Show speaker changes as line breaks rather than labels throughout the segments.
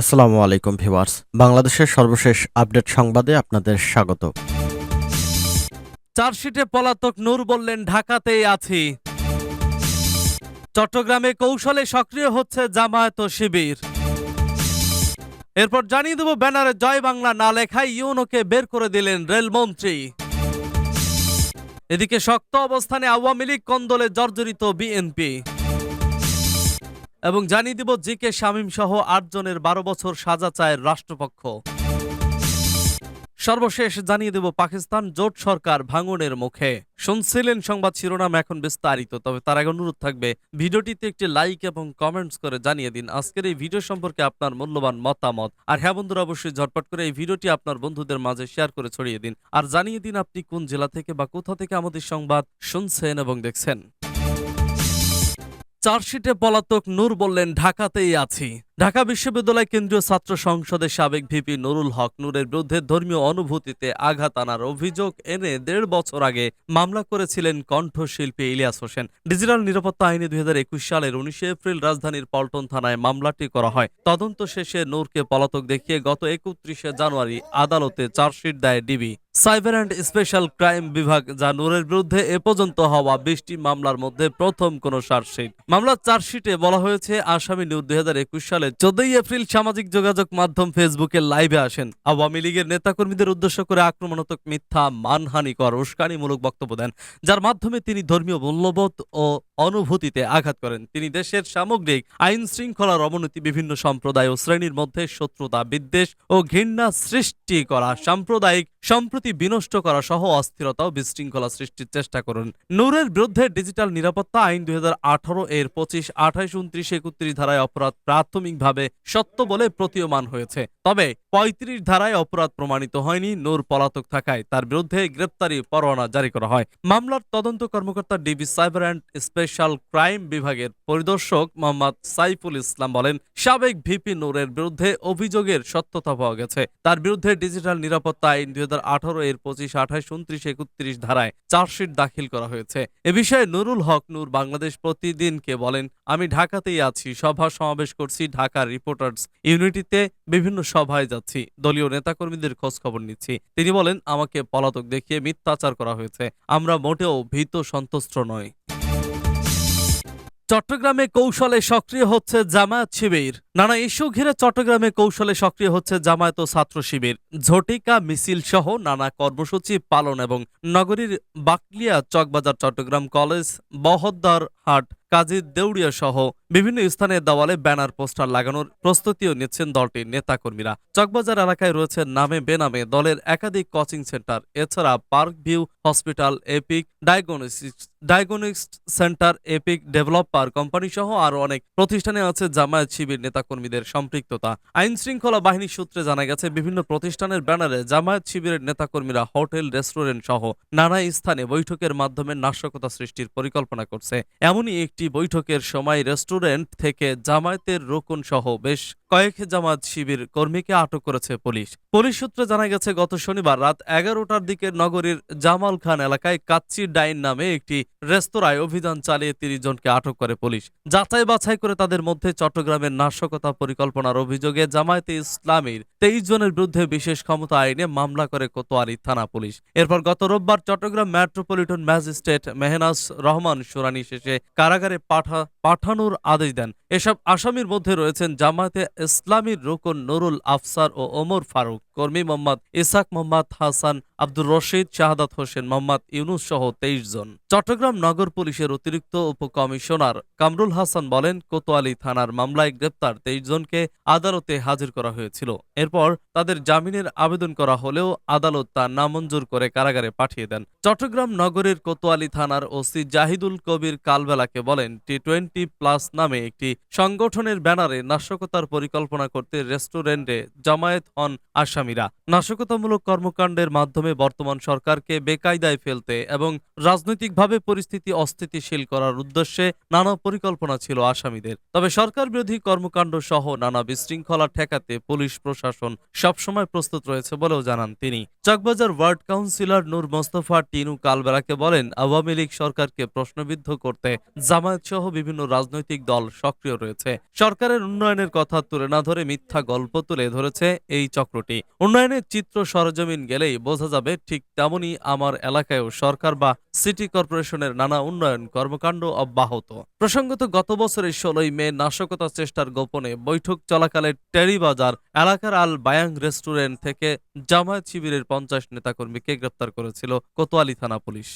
আসসালামু আলাইকুম ভিউয়ার্স। বাংলাদেশের সর্বশেষ আপডেট সংবাদে আপনাদের স্বাগত।
চার্জশিটে পলাতক নূর বললেন, ঢাকাতেই আছি। চট্টগ্রামে কৌশলে সক্রিয় হচ্ছে জামায়াত ও শিবির। এরপর জানিয়ে দেব, ব্যানারে জয় বাংলা না লেখায় ইউনোকে বের করে দিলেন রেলমন্ত্রী। এদিকে শক্ত অবস্থানে আওয়ামী লীগ কন্দলে জর্জরিত বিএনপি। এবং জানিয়ে দিব জি কে শামীম সহ আটজনের বারো বছর সাজা চায় রাষ্ট্রপক্ষ। সর্বশেষ জানিয়ে দেব পাকিস্তান জোট সরকার ভাঙনের মুখে। শুনছিলেন সংবাদ শিরোনাম এখন বিস্তারিত, তবে তার আগে অনুরোধ থাকবে, ভিডিওটিতে একটি লাইক এবং কমেন্টস করে জানিয়ে দিন আজকের এই ভিডিও সম্পর্কে আপনার মূল্যবান মতামত। আর হ্যাঁ বন্ধুরা, অবশ্যই ঝটপট করে এই ভিডিওটি আপনার বন্ধুদের মাঝে শেয়ার করে ছড়িয়ে দিন। আর জানিয়ে দিন আপনি কোন জেলা থেকে বা কোথা থেকে আমাদের সংবাদ শুনছেন এবং দেখছেন। চার্জশিটে পলাতক নূর বললেন, ঢাকাতেই আছি। ঢাকা বিশ্ববিদ্যালয় কেন্দ্রীয় ছাত্র সংসদের সাবেক ভিপি নুরুল হক নূরের বিরুদ্ধে ধর্মীয় অনুভূতিতে আঘাত আনার অভিযোগ এনে দেড় বছর আগে মামলা করেছিলেন কণ্ঠশিল্পী ইলিয়াস হোসেন। ডিজিটাল নিরাপত্তা আইনে দুই হাজার একুশ সালের উনিশে এপ্রিল রাজধানীর পল্টন থানায় মামলাটি করা হয়। তদন্ত শেষে নূরকে পলাতক দেখিয়ে গত একত্রিশে জানুয়ারি আদালতে চার্জশিট দেয় DB. Cyber and special crime বিভাগ যা নূরের বিরুদ্ধে এ পর্যন্ত হওয়া বিশটি মামলার মধ্যে প্রথম কোন চার্জশিট। মামলার চার্জশিটে বলা হয়েছে, আসামি নূর দুই হাজার একুশ সালে চোদ্দই এপ্রিল সামাজিক যোগাযোগ মাধ্যম ফেসবুকে লাইভে আসেন। আওয়ামী লীগের নেতাকর্মীদের উদ্দেশ্য করে আক্রমণাত্মক মিথ্যা, মানহানিকর উস্কানিমূলক বক্তব্য দেন, যার মাধ্যমে তিনি ধর্মীয় মূল্যবোধ ও অনুভূতিতে আঘাত করেন। তিনি দেশের সামগ্রিক আইন শৃঙ্খলার অবনতি, বিভিন্ন সম্প্রদায় ও শ্রেণির মধ্যে শত্রুতা, বিদ্বেষ ও ঘৃণা সৃষ্টি করা, সাম্প্রদায়িক সম্প্রতি বিনষ্ট করা সহ অস্থিরতা ও বিশৃঙ্খলা সৃষ্টির চেষ্টা করুন। নূরের বিরুদ্ধে ডিজিটাল নিরাপত্তা আইন দুই এর পঁচিশ আঠাইশ উনত্রিশ, একত্রিশ ধারায় অপরাধ প্রাথমিকভাবে সত্য বলে প্রতীয়মান হয়েছে। তবে পঁয়ত্রিশ ধারায় অপরাধ প্রমাণিত হয়নি, নূর পলাতক থাকায়। তার বিরুদ্ধে গ্রেপ্তারি পরোয়ানা জারি করা হয়। মামলার তদন্ত কর্মকর্তা DB cyber and special crime বিভাগের পরিদর্শক মোহাম্মদ সাইফুল ইসলাম বলেন, সাবেক ভিপি নূরের বিরুদ্ধে অভিযোগের সত্যতা পাওয়া গেছে। তার বিরুদ্ধে ডিজিটাল নিরাপত্তা আইন দুই হাজার আঠারো এর পঁচিশ আঠাইশ উনত্রিশ, একত্রিশ ধারায় চার্জশিট দাখিল করা হয়েছে। এ বিষয়ে নুরুল হক নূর বাংলাদেশ প্রতিদিনকে বলেন, আমি ঢাকাতেই আছি, সভা সমাবেশ করছি, ঢাকার রিপোর্টার্স ইউনিটিতে বিভিন্ন সভায় যাচ্ছি, দলীয় নেতাকর্মীদের খোঁজ খবর নিচ্ছি। তিনি বলেন, আমাকে পলাতক দেখিয়ে মিথ্যাচার করা হয়েছে। আমরা মোটেও ভীত সন্তুষ্ট নয় চট্টগ্রামে কৌশলে সক্রিয় হচ্ছে জামায়াত শিবির। নানা ইস্যু ঘিরে চট্টগ্রামে কৌশলে সক্রিয় হচ্ছে জামায়াত ও ছাত্র শিবির। ঝটিকা মিছিল সহ নানা কর্মসূচি পালন এবং নগরীর বাকলিয়া চকবাজার চট্টগ্রাম কলেজ, বহদ্দার হাট, কাজী দেউড়িয়া সহ বিভিন্ন স্থানে দেওয়ালে ব্যানার, পোস্টার লাগানোর প্রস্তুতিও নিচ্ছেন দলটির নেতাকর্মীরা। চকবাজার এলাকায় রয়েছে নামে বেনামে দলের একাধিক কোচিং সেন্টার, এছাড়া park view hospital, epic diagnostics diagnostics centre, epic developer company সহ আরও অনেক প্রতিষ্ঠানে আছে জামায়াত শিবির নেতাকর্মীদের সম্পৃক্ততা। আইন শৃঙ্খলা বাহিনীর সূত্রে জানা গেছে, বিভিন্ন প্রতিষ্ঠানের ব্যানারে জামায়াত শিবিরের নেতাকর্মীরা হোটেল, রেস্টুরেন্ট সহ নানা স্থানে বৈঠকের মাধ্যমে নাশকতা সৃষ্টির পরিকল্পনা করছে। এমনই একটি বৈঠকের সময় রেস্টুরেন্ট থেকে জামায়াতের রোকন সহ বেশ কয়েক জামায়াত শিবির কর্মীকে আটক করেছে পুলিশ। পুলিশ সূত্রে জানা গেছে, গত শনিবার রাত এগারোটার দিকে নগরীর জামাল খান এলাকায় কাচ্চি ডাইন নামে একটি রেস্তোরাঁয় অভিযান চালিয়ে তিরিশ জনকে আটক করে পুলিশ। যাচাই বাছাই করে তাদের মধ্যে চট্টগ্রামের নাশকতা পরিকল্পনার অভিযোগে জামায়াতে ইসলামীর তেইশ জনের বিরুদ্ধে বিশেষ ক্ষমতা আইনে মামলা করে কোতোয়ারি থানা পুলিশ। এরপর গত রোববার চট্টগ্রাম মেট্রোপলিটন ম্যাজিস্ট্রেট মেহনাজ রহমান শুনানি শেষে কারাগারে পাঠা পাঠানোর আদেশ দেন। এসব আসামির মধ্যে রয়েছেন জামায়াতে ইসলামীর রুকন, নুরুল আফসার ও ওমর ফারুক, কর্মী মোহাম্মদ ইসাক মোহাম্মদ, হাসান আব্দুর রশিদ, শাহাদাত হোসেন মোহাম্মদ, ইউনুস সহ তেইশ জন। চট্টগ্রাম নগর পুলিশের অতিরিক্ত উপকমিশনার কামরুল হাসান বলেন, কোতোয়ালি থানার মামলায় গ্রেপ্তার তেইশ জনকে আদালতে হাজির করা হয়েছিল। এরপর তাদের জামিনের আবেদন করা হলেও আদালত তা নামঞ্জুর করে কারাগারে পাঠিয়ে দেন। চট্টগ্রাম নগরের কোতোয়ালি থানার ওসি জাহিদুল কবির কালবেলাকে বলেন, টি টোয়েন্টি প্লাস নামে একটি সংগঠনের ব্যানারে নাশকতার পরিকল্পনা করতে রেস্টুরেন্টে জামায়াত হন আসামিরা। নাশকতামূলক কর্মকাণ্ডের মাধ্যমে বর্তমান সরকারকে বেকায়দায় ফেলতে এবং রাজনৈতিকভাবে পরিস্থিতি অস্থিতিশীল করার উদ্দেশ্যে নানা পরিকল্পনা ছিল আসামিদের। তবে সরকার বিরোধী কর্মকাণ্ড সহ নানা বিশৃঙ্খলা ঠেকাতে পুলিশ প্রশাসন সবসময় প্রস্তুত রয়েছে বলেও জানান তিনি। চকবাজার ওয়ার্ড কাউন্সিলর নূর মোস্তফা টিনু কালবেলাকে বলেন, আওয়ামী লীগ সরকারকে প্রশ্নবিদ্ধ করতে জামায়াত সহ বিভিন্ন বিভিন্ন রাজনৈতিক দল সক্রিয় রয়েছে। সরকারের উন্নয়নের কথা তুলে না ধরে মিথ্যা গল্প তুলে ধরেছে এই চক্রটি। উন্নয়নের চিত্র সরজমিন গেলেই বোঝা যাবে ঠিক তেমনই আমার এলাকায়ও সরকার বা সিটি কর্পোরেশনের নানা উন্নয়ন কর্মকাণ্ড অব্যাহত। প্রসঙ্গত গত বছরের ষোলোই মে নাশকতা চেষ্টার গোপনে বৈঠক চলাকালে টেরিবাজার এলাকার আল বায়াং রেস্টুরেন্ট থেকে জামায়াত শিবিরের পঞ্চাশ নেতাকর্মীকে গ্রেপ্তার করেছিল কোতোয়ালি থানা পুলিশ।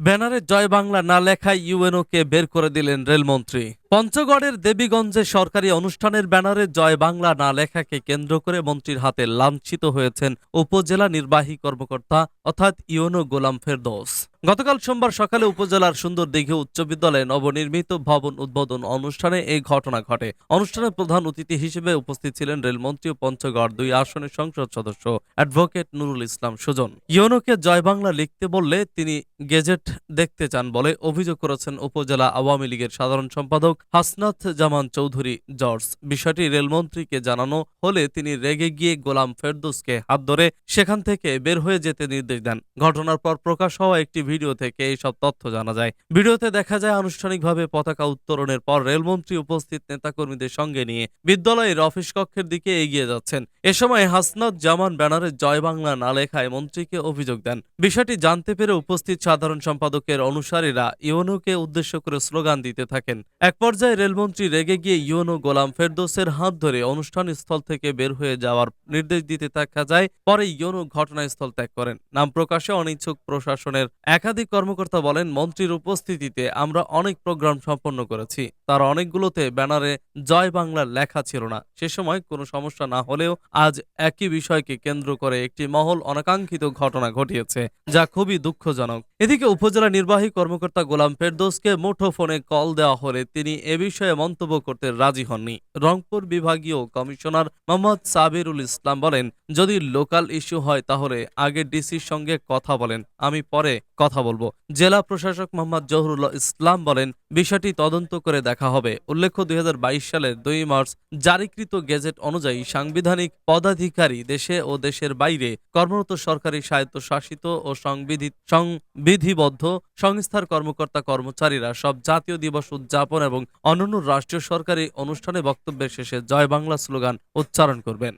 ব্যানারে জয় বাংলা না লেখায় ইউএনওকে বের করে দিলেন রেলমন্ত্রী। পঞ্চগড়ের দেবীগঞ্জে সরকারি অনুষ্ঠানের ব্যানারে জয় বাংলা না লেখাকে কেন্দ্র করে মন্ত্রীর হাতে লাঞ্ছিত হয়েছেন উপজেলা নির্বাহী কর্মকর্তা, অর্থাৎ ইউএনও গোলাম ফেরদৌস। গতকাল সোমবার সকালে উপজেলার সুন্দর দিঘি উচ্চ বিদ্যালয়ে নবনির্মিত ভবন উদ্বোধন অনুষ্ঠানে এই ঘটনা ঘটে। অনুষ্ঠানে প্রধান অতিথি হিসেবে উপস্থিত ছিলেন রেলমন্ত্রী ও পঞ্চগড় দুই আসনের সংসদ সদস্য অ্যাডভোকেট নুরুল ইসলাম সুজন। ইউনোকে জয় বাংলা লিখতে বললে তিনি গেজেট দেখতে চান বলে অভিযোগ করেছেন উপজেলা আওয়ামী লীগের সাধারণ সম্পাদক হাসনাথ জামান চৌধুরী জর্জ। বিষয়টি রেলমন্ত্রীকে জানানো হলে তিনি রেগে গিয়ে গোলাম ফেরদৌসকে হাত ধরে সেখান থেকে বের হয়ে যেতে নির্দেশ দেন। ঘটনার পর প্রকাশ হওয়া একটি ভিডিও থেকে এইসব তথ্য জানা যায়। ভিডিওতে দেখা যায় আনুষ্ঠানিকভাবে পতাকা উত্তোলনের পর রেলমন্ত্রী উপস্থিত নেতাকর্মীদের সঙ্গে নিয়ে বিদ্যালয়ের অফিস কক্ষের দিকে এগিয়ে যাচ্ছেন। এ সময় হাসনাত জামান ব্যানারে জয় বাংলা না লেখায় মন্ত্রীকে অভিযোগ দেন। বিষয়টি জানতে পেরে উপস্থিত সাধারণ সম্পাদকের অনুসারীরা ইউনোকে উদ্দেশ্য করে স্লোগান দিতে থাকেন। এক পর্যায়ে রেলমন্ত্রী রেগে গিয়ে ইউনো গোলাম ফেরদৌসের হাত ধরে অনুষ্ঠান স্থল থেকে বের হয়ে যাওয়ার নির্দেশ দিতে দেখা যায়, পরে ইউনো ঘটনাস্থল ত্যাগ করেন। নাম প্রকাশে অনিচ্ছুক প্রশাসনের একাধিক কর্মকর্তা বলেন, মন্ত্রীর উপস্থিতিতে আমরা অনেক প্রোগ্রাম সম্পন্ন করেছি। তার অনেকগুলোতে ব্যানারে জয় বাংলার লেখা ছিল না। সে সময় কোনো সমস্যা না হলেও আজ একই বিষয়কে কেন্দ্র করে একটি মহল অনাকাঙ্ক্ষিত ঘটনা ঘটিয়েছে, যা খুবই দুঃখজনক। এদিকে উপজেলা নির্বাহী কর্মকর্তা গোলাম ফেরদৌসকে মুঠোফোনে কল দেওয়া হলে তিনি এ বিষয়ে মন্তব্য করতে রাজি হননি। রংপুর বিভাগীয় কমিশনার মোহাম্মদ সাবিরুল ইসলাম বলেন, যদি লোকাল ইস্যু হয় তাহলে আগে ডিসির সঙ্গে কথা বলেন, আমি পরে কথা বলব। জেলা প্রশাসক মোহাম্মদ জহুরুল্লাহ ইসলাম বলেন, বিষয়টি তদন্ত করে দেখা হবে। উল্লেখ্য, দুই হাজার বাইশ সালের দুই মার্চ জারিকৃত গেজেট অনুযায়ী সাংবিধানিক পদাধিকারী দেশে ও দেশের বাইরে কর্মরত সরকারি স্বায়ত্তশাসিত ও সংবিধি, সংবিধিবদ্ধ সংস্থার কর্মকর্তা কর্মচারীরা সব জাতীয় দিবস উদযাপন এবং অন্যান্য রাষ্ট্রীয় সরকারি অনুষ্ঠানে বক্তব্যের শেষে জয় বাংলা স্লোগান উচ্চারণ করবেন।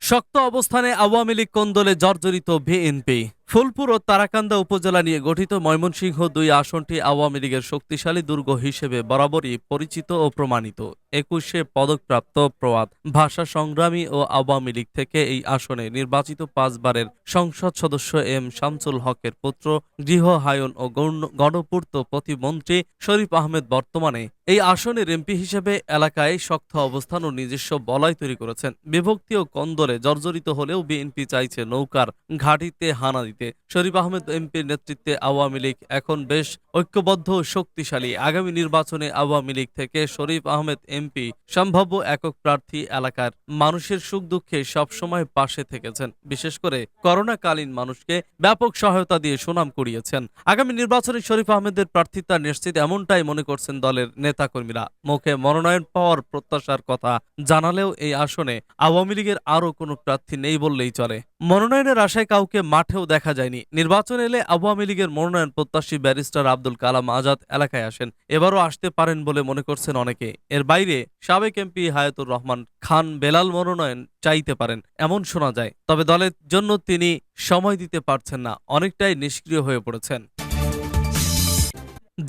শক্ত অবস্থানে আওয়ামী লীগ কোন্দলে জর্জরিত বিএনপি। ফুলপুর ও তারাকান্দা উপজেলা নিয়ে গঠিত ময়মনসিংহ দুই আসনটি আওয়ামী লীগের শক্তিশালী দুর্গ হিসেবে বরাবরই পরিচিত ও প্রমাণিত। একুশে পদকপ্রাপ্ত প্রয়াত ভাষা সংগ্রামী ও আওয়ামী লীগ থেকে এই আসনে নির্বাচিত পাঁচবারের সংসদ সদস্য এম শামসুল হকের পুত্র, গৃহ হায়ন ও গণ- গণপূর্ত প্রতিমন্ত্রী শরীফ আহমেদ বর্তমানে এই আসনের এমপি হিসেবে এলাকায় শক্ত অবস্থান ও নিজস্ব বলয় তৈরি করেছেন। বিভক্তি ও কন্দরে জর্জরিত হলেও বিএনপি চাইছে নৌকার ঘাটিতে হানা শরীফ আহমেদ এমপির নেতৃত্বে আওয়ামী লীগ এখন বেশ ঐক্যবদ্ধ শক্তিশালী। আগামী নির্বাচনে আওয়ামী লীগ থেকে শরীফ আহমেদ এমপি, সম্ভাব্য একক প্রার্থী এলাকার মানুষের সুখ দুঃখে সবসময় পাশে থেকেছেন। বিশেষ করে করোনাকালীন মানুষকে ব্যাপক সহায়তা দিয়ে সুনাম কুড়িয়েছেন। আগামী নির্বাচনে শরীফ আহমেদের প্রার্থিতা নিশ্চিত এমনটাই মনে করছেন দলের নেতাকর্মীরা। মুখে মনোনয়ন পাওয়ার প্রত্যাশার কথা জানালেও এই আসনে আওয়ামী লীগের আরও কোনো প্রার্থী নেই বললেই চলে। মনোনয়নের আশায় কাউকে মাঠেও দেখা যায়নি। নির্বাচন এলে আওয়ামী লীগের মনোনয়ন প্রত্যাশী ব্যারিস্টার আব্দুল কালাম আজাদ এলাকায় আসেন। এবারও আসতে পারেন বলে মনে করছেন অনেকে। এর বাইরে সাবেক এমপি হায়াতুর রহমান খান বেলাল মনোনয়ন চাইতে পারেন, এমন শোনা যায়। তবে দলের জন্য তিনি সময় দিতে পারছেন না, অনেকটাই নিষ্ক্রিয় হয়ে পড়েছেন।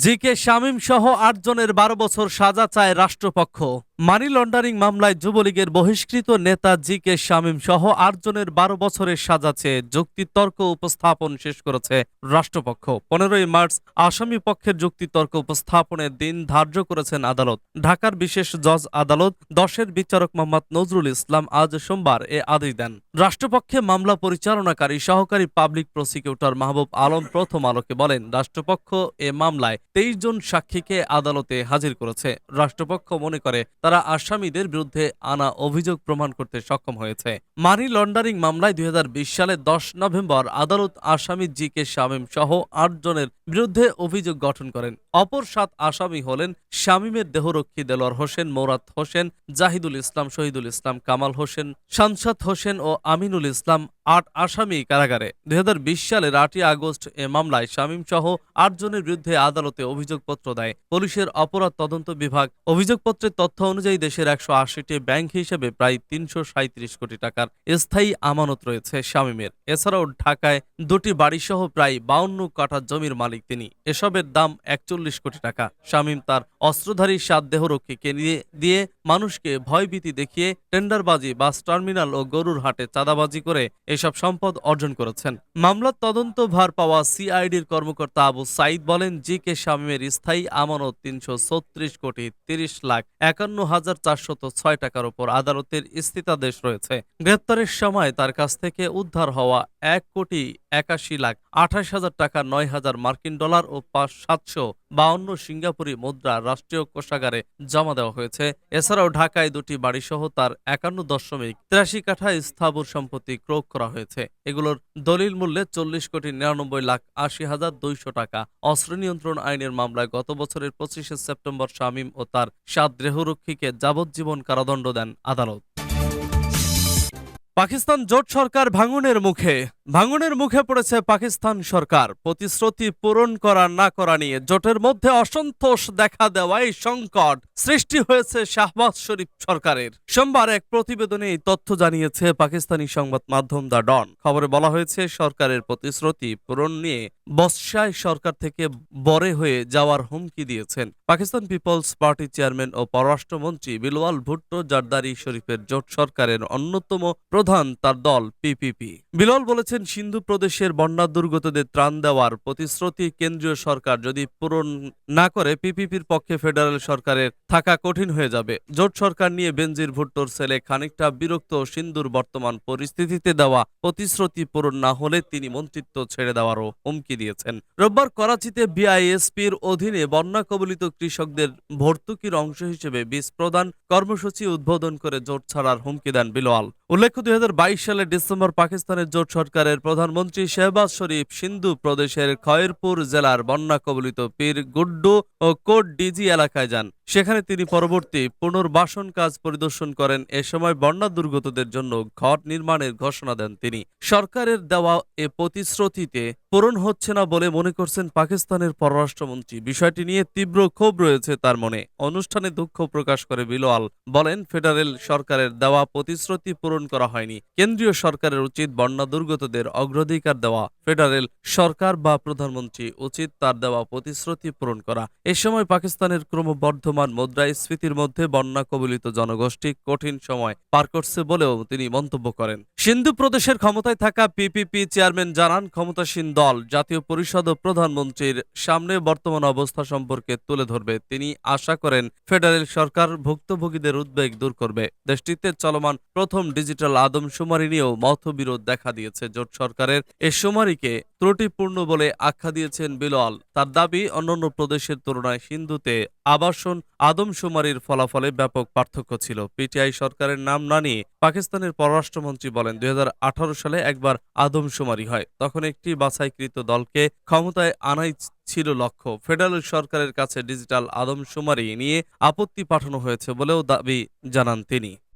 জি কে শামীম সহ আটজনের বারো বছর সাজা চায় রাষ্ট্রপক্ষ। মানি লন্ডারিং মামলায় যুবলীগের বহিষ্কৃত নেতা জি কে শামীম সহ আটজনের বারো বছরের সাজা চেয়ে যুক্তিতর্ক উপস্থাপন শেষ করেছে রাষ্ট্রপক্ষ। পনেরোই মার্চ আসামি পক্ষের যুক্তিতর্ক উপস্থাপনের দিন ধার্য করেছেন আদালত। ঢাকার বিশেষ জজ আদালত দশের বিচারক মোহাম্মদ নজরুল ইসলাম আজ সোমবার এ আদেশ দেন। রাষ্ট্রপক্ষে মামলা পরিচালনাকারী সহকারী পাবলিক প্রসিকিউটর মাহবুব আলম প্রথম আলোকে বলেন, রাষ্ট্রপক্ষ এ মামলায় তেইশ জন সাক্ষীকে আদালতে হাজির করেছে। রাষ্ট্রপক্ষ মনে করে তারা আসামিদের বিরুদ্ধে আনা অভিযোগ প্রমাণ করতে সক্ষম হয়েছে। মানি লন্ডারিং মামলায় দুই সালের দশ নভেম্বর আদালত আসামি জি কে শামীম সহ আট জনের বিরুদ্ধে অভিযোগ গঠন করেন। অপর সাত আসামি হলেন শামীমের দেহরক্ষী দেলোয়ার হোসেন, মৌরাত হোসেন, জাহিদুল ইসলাম, শহীদুল ইসলাম, কামাল হোসেন শামসাদ হোসেন ও আমিনুল ইসলাম আট আসামি কারাগারে। দুই হাজার বিশ সালের আটই আগস্ট এ মামলায় শামীম সহ আটজনের বিরুদ্ধে আদালতে অভিযোগপত্র দেয়। পুলিশের অপরাধ তদন্ত বিভাগ অভিযোগপত্রের তথ্য অনুযায়ী দেশের একশো আশিটি ব্যাংক হিসেবে প্রায় তিনশো সাঁত্রিশ কোটি টাকার স্থায়ী আমানত রয়েছে শামীমের। এছাড়াও ঢাকায় দুটি বাড়িসহ প্রায় বাউন্ন কাঠা জমির মালিক তিনি। এসবের দাম একচল্লিশ কোটি টাকা। শামীম তার অস্ত্রধারী সাত দেহরক্ষীকে নিয়ে, দিয়ে মানুষকে ভয়ভীতি দেখিয়ে টেন্ডারবাজি, বাস টার্মিনাল ও গরুর হাটে চাঁদাবাজি করে এসব সম্পদ অর্জন করেছেন। মামলার তদন্ত ভার পাওয়া সিআইডির কর্মকর্তা আবু সাইদ বলেন জি কে শামীমের স্থায়ী আমানত তিনশো ছত্রিশ কোটি তিরিশ লাখ একান্ন হাজার চারশত ছয় টাকার উপর আদালতের স্থিতাদেশ রয়েছে। গ্রেপ্তারের সময় তার কাছ থেকে উদ্ধার হওয়া এক কোটি একাশি লাখ আঠাশ হাজার টাকা, নয় হাজার মার্কিন ডলার ও পাঁচ সাতশো বাউন্ন সিঙ্গাপুরি মুদ্রা রাষ্ট্রীয় কোষাগারে জমা দেওয়া হয়েছে। এছাড়াও ঢাকায় দুটি বাড়িসহ তার একান্ন দশমিক তিরাশি কাঠা স্থাবর সম্পত্তি ক্রয় করা হয়েছে। এগুলোর দলিল মূল্যে চল্লিশ কোটি নিরানব্বই লাখ আশি হাজার দুইশো টাকা। অস্ত্র নিয়ন্ত্রণ আইনের মামলায় গত বছরের পঁচিশে সেপ্টেম্বর শামীম ও তার সাত দেহরক্ষীকে যাবজ্জীবন কারাদণ্ড দেন আদালত। পাকিস্তান জোট সরকার ভাঙনের মুখে ভাঙনের মুখে পড়েছে পাকিস্তান সরকার। প্রতিশ্রুতি পূরণ করা না করা নিয়ে জোটের মধ্যে অসন্তোষ দেখা দেওয়ায় সংকট সৃষ্টি হয়েছে শাহবাজ শরীফ সরকারের। সোমবার এক প্রতিবেদনে এই তথ্য জানিয়েছে পাকিস্তানি সংবাদ মাধ্যম দ্য ডন। খবরে বলা হয়েছে, সরকারের প্রতিশ্রুতি পূরণ নিয়ে বৎসায় সরকার থেকে বরে হয়ে যাওয়ার হুমকি দিয়েছেন। পাকিস্তান পিপলস পার্টি চেয়ারম্যান ও পররাষ্ট্রমন্ত্রী বিলওয়াল ভুট্টো জারদারি শরীফের জোট সরকারের অন্যতম প্রধান তার দল পিপিপি। বিলওয়াল বলেছেন, সিন্ধু প্রদেশের বন্যা দুর্গতদের ত্রাণ দেওয়ার প্রতিশ্রুতি কেন্দ্রীয় সরকার যদি পূরণ না করে, পিপিপির পক্ষে ফেডারেল সরকারের থাকা কঠিন হয়ে যাবে। জোট সরকার নিয়ে বেনজির ভুট্টোর ছেলে খানিকটা বিরক্ত সিন্ধুর বর্তমান পরিস্থিতিতে দেওয়া প্রতিশ্রুতি পূরণ না হলে তিনি মন্ত্রিত্ব ছেড়ে দেওয়ারও হুমকি দিয়েছেন। রোববার করাচিতে বিআইএসপির অধীনে বন্যা কবলিত কৃষকদের ভর্তুকির অংশ হিসেবে বীজ প্রদান কর্মসূচি উদ্বোধন করে জোট ছাড়ার হুমকি দেন বিলোয়াল উল্লেখ্য, দুই বাইশ সালের ডিসেম্বর পাকিস্তানের জোট সরকারের প্রধানমন্ত্রী শেহবাজ শরীফ সিন্ধু প্রদেশের খয়েরপুর জেলার বন্যা কবলিত পীর গুড্ডু ও কোট ডিজি এলাকায় যান। সেখানে তিনি পরবর্তী পুনর্বাসন কাজ পরিদর্শন করেন। এ সময় বন্যা দুর্গতদের জন্য ঘর নির্মাণের ঘোষণা দেন তিনি। সরকারের দেওয়া এ প্রতিশ্রুতিতে পূরণ হচ্ছে না বলে মনে করছেন পাকিস্তানের পররাষ্ট্রমন্ত্রী। বিষয়টি নিয়ে তীব্র ক্ষোভ রয়েছে তার মনে। অনুষ্ঠানে দুঃখ প্রকাশ করে বিলোয়াল বলেন, ফেডারেল সরকারের দেওয়া প্রতিশ্রুতি পূরণ করা হয়নি। কেন্দ্রীয় সরকারের উচিত বন্যা দুর্গতদের অগ্রাধিকার দেওয়া। ফেডারেল সরকার বা প্রধানমন্ত্রী উচিত তার দেওয়া প্রতিশ্রুতি পূরণ করা। এ সময় পাকিস্তানের ক্রমবর্ধমান মুদ্রাস্ফীতির মধ্যে বন্যা কবলিত জনগোষ্ঠী কঠিন সময় পার করছে বলেও তিনি মন্তব্য করেন। সিন্ধু প্রদেশের ক্ষমতায় থাকা পিপিপি চেয়ারম্যান জানান, ক্ষমতাসীন দল জাতীয় পরিষদ ও প্রধানমন্ত্রীর সামনে বর্তমান অবস্থা সম্পর্কে তুলে ধরবে। তিনি আশা করেন ফেডারেল সরকার ভুক্তভোগীদের উদ্বেগ দূর করবে। দেশটিতে চলমান প্রথম ডিজিটাল আদমশুমারি নিয়েও মতবিরোধ দেখা দিয়েছে। জোট সরকারের এ শুমারিকে ত্রুটিপূর্ণ বলে আখ্যা দিয়েছেন বিলওয়াল তার দাবি, অন্যান্য প্রদেশের তুলনায় সিন্ধুতে আবাসন আদমশুমারির ফলাফলে ব্যাপক পার্থক্য ছিল। পিটিআই সরকারের নাম না নিয়ে পাকিস্তানের পররাষ্ট্রমন্ত্রী বলেন, দুই হাজার আঠারো সালে একবার আদমশুমারি হয়। তখন একটি বাছাইকৃত দলকে ক্ষমতায় আনাই ছিল লক্ষ্য। ফেডারেল সরকারের কাছে ডিজিটাল আদমশুমারি নিয়ে আপত্তি পাঠানো হয়েছে বলেও দাবি জানান তিনি।